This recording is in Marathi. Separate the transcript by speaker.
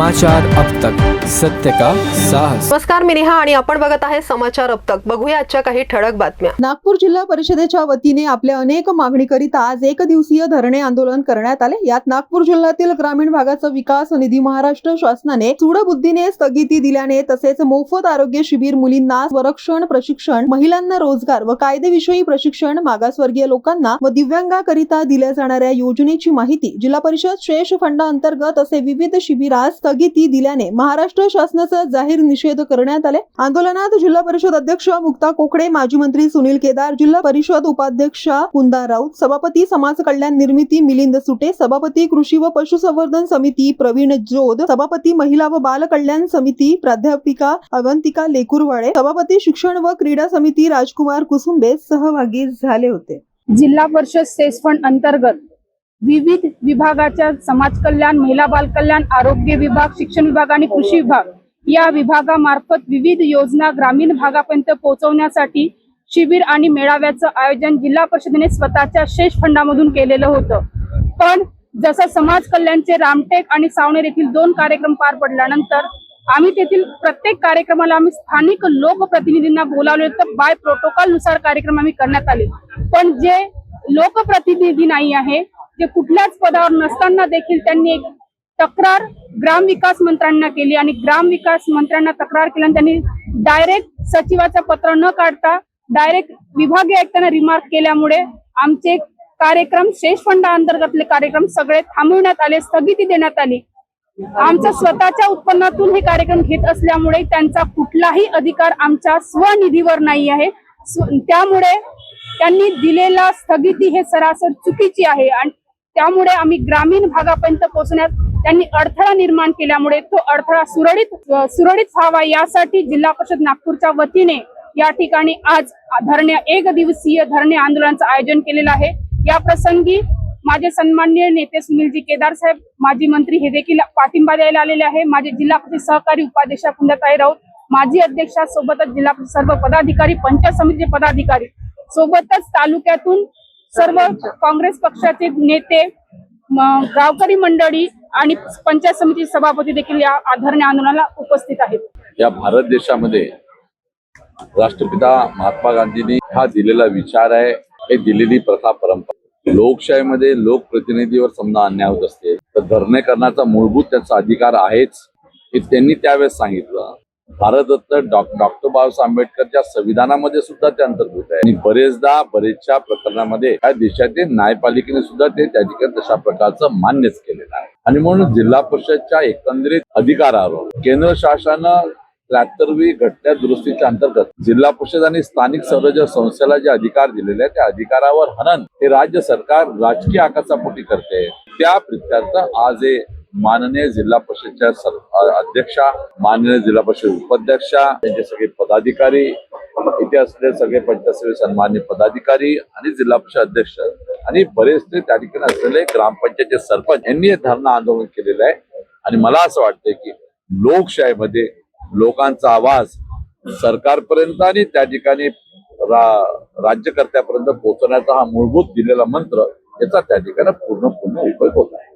Speaker 1: समाचार अब तक। सत्य का साहस।
Speaker 2: नमस्कार मी नेहा आणि आपण बघत आहे समाचार अब तक. बघूया आजच्या काही ठळक बातम्या.
Speaker 3: नागपूर जिल्हा परिषदेच्या वतीने आपल्या अनेक मागणीकरिता आज एक दिवसीय धरणे आंदोलन करण्यात आले. यात नागपूर जिल्ह्यातील ग्रामीण भागाचा विकास निधी महाराष्ट्र शासनाने सूडबुद्धीने स्थगिती दिल्याने तसेच मोफत आरोग्य शिबिर मुलींना संरक्षण प्रशिक्षण महिलांना रोजगार व कायदेविषयी प्रशिक्षण मागासवर्गीय लोकांना व दिव्यांगाकरिता दिल्या जाणाऱ्या योजनेची माहिती जिल्हा परिषद शेष फंडाअंतर्गत असे विविध शिबिरास स्थगिती दिल्याने महाराष्ट्र शासनाचा जाहीर निषेध करण्यात आले. आंदोलनात जिल्हा परिषद अध्यक्ष मुक्ता कोकडे माजी मंत्री सुनील केदार जिल्हा परिषद उपाध्यक्ष कुंदा राऊत सभापती समाज कल्याण निर्मिती मिलिंद सुटे सभापती कृषी व पशुसंवर्धन समिती प्रवीण जोद सभापती महिला व बाल कल्याण समिती प्राध्यापिका अवंतिका लेकुरवाळे सभापती शिक्षण व क्रीडा समिती राजकुमार कुसुंबे सहभागी झाले होते.
Speaker 4: जिल्हा परिषद सेस फंड अंतर्गत विविध विभागाच्या समाज कल्याण महिला बालकल्याण आरोग्य विभाग शिक्षण विभाग आणि कृषी विभाग या विभागामार्फत विविध योजना ग्रामीण भागापर्यंत पोहोचवण्यासाठी शिबिर आणि मेळाव्याचं आयोजन जिल्हा परिषदेने स्वतःच्या शेष फंडामधून केलेलं होतं. पण जसं समाज कल्याणचे रामटेक आणि सावनेर येथील दोन कार्यक्रम पार पडल्यानंतर आम्ही तेथील प्रत्येक कार्यक्रमाला आम्ही स्थानिक लोकप्रतिनिधींना बोलावले तर बाय प्रोटोकॉलनुसार कार्यक्रम आम्ही करण्यात आले. पण जे लोकप्रतिनिधी नाही आहे जे कुठल्याच पदावर नसताना देखील त्यांनी एक तक्रार ग्रामविकास मंत्र्यांना केली आणि ग्रामविकास मंत्र्यांना तक्रार केली आणि त्यांनी डायरेक्ट सचिवाचं पत्र न काढता डायरेक्ट विभागीय आयुक्तांना रिमार्क केल्यामुळे आमचे कार्यक्रम शेष फंडा अंतर्गतले कार्यक्रम सगळे थांबवण्यात आले स्थगिती देण्यात आली. आमच्या स्वतःच्या उत्पन्नातून हे कार्यक्रम घेत असल्यामुळे त्यांचा कुठलाही अधिकार आमच्या स्वनिधीवर नाही आहे. त्यामुळे त्यांनी दिलेला स्थगिती हे सरासर चुकीची आहे आणि त्यामुळे आम्ही ग्रामीण भागापर्यंत पोहोचण्यात त्यांनी अडथळा निर्माण केल्यामुळे तो अडथळा सुरळीत सुरळीत व्हावा यासाठी जिल्हा परिषद नागपूरच्या वतीने या ठिकाणी आज धरणे एक दिवसीय धरणे आंदोलनाचं आयोजन केलेलं आहे. या प्रसंगी माझे सन्माननीय नेते सुनीलजी केदार साहेब माजी मंत्री हे देखील पाठिंबा द्यायला आलेले आहे. माझे जिल्हा परिषद सहकारी उपाध्यक्षा कुंदताई राऊत माजी अध्यक्षा सोबतच जिल्हा सर्व पदाधिकारी पंचायत समितीचे पदाधिकारी सोबतच तालुक्यातून सर्व काँग्रेस पक्षाचे नेते गावकरी मंडळी आणि पंचायत समिती सभापती देखील या धरणे आंदोलनाला उपस्थित आहेत.
Speaker 5: या भारत देशामध्ये राष्ट्रपिता महात्मा गांधींनी हा दिलेला विचार आहे हे दिलेली प्रथा परंपरा. लोकशाहीमध्ये लोकप्रतिनिधीवर समजा अन्याय होत असते तर धरणे करण्याचा मूलभूत त्यांचा अधिकार आहेच हे त्यांनी त्यावेळेस सांगितलं. भारतरत्न डॉ- डॉक्टर बाबासाहेब आंबेडकरच्या संविधानामध्ये सुद्धा ते अंतर्भूत आहे. आणि बरेचदा बरेचशा प्रकरणामध्ये या देशातील न्यायपालिकेने सुद्धा ते त्या ठिकाणी तशा प्रकारचं मान्यच केलेलं आहे. आणि म्हणून जिल्हा परिषदच्या एकंदरीत अधिकारावर केंद्र शासनानं त्र्याहत्तरवी घटना दुरुस्तीच्या अंतर्गत जिल्हा परिषद आणि स्थानिक स्वराज्य संस्थेला जे अधिकार दिलेले आहेत त्या अधिकारावर हनन हे राज्य सरकार राजकीय आकाशापोटी करते. त्या प्रित्यार्थ आज हे माननीय जिल्हा परिषदच्या अध्यक्षा माननीय जिल्हा परिषद उपाध्यक्षा त्यांचे सगळे पदाधिकारी इथे असलेले सगळे पंचायत सन्मान्य पदाधिकारी आणि जिल्हा परिषद अध्यक्ष आणि बरेचसे त्या ठिकाणी असलेले ग्रामपंचायतचे सरपंच यांनी हे धरणं आंदोलन केलेलं आहे. आणि मला असं वाटतंय की लोकशाहीमध्ये लोकांचा आवाज सरकारपर्यंत आणि त्या ठिकाणी रा- राज्यकर्त्यापर्यंत पोहोचण्याचा हा मूलभूत दिलेला मंत्र याचा त्या ठिकाणी पूर्ण पूर्ण उपयोग होत आहे.